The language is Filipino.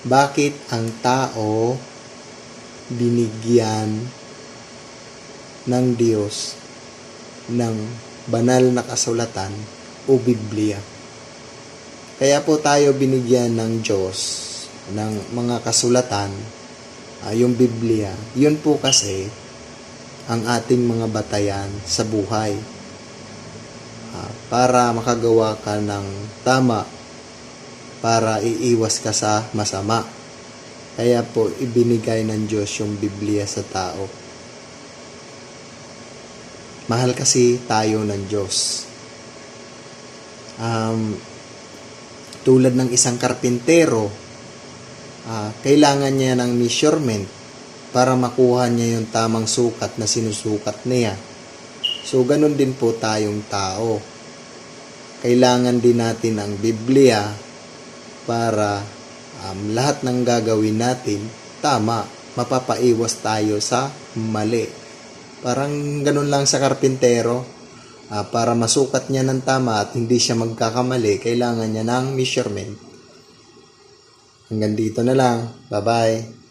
bakit ang tao binigyan ng Diyos ng banal na kasulatan o Biblia. Kaya po tayo binigyan ng Diyos ng mga kasulatan, ah, yung Biblia. Yun po kasi ang ating mga batayan sa buhay. Ah, para makagawa ka ng tama, para iiwas ka sa masama. Kaya po ibinigay ng Diyos yung Biblia sa tao. Mahal kasi tayo ng Diyos. Um, tulad ng isang karpintero, ah, kailangan niya ng measurement para makuha niya yung tamang sukat na sinusukat niya. So, ganun din po tayong tao. Kailangan din natin ang Biblia para um, lahat ng gagawin natin tama, mapapaiwas tayo sa mali. Parang ganun lang sa karpintero. Ah, para masukat niya ng tama at hindi siya magkakamali, kailangan niya ng measurement. Hanggang dito na lang. Bye-bye.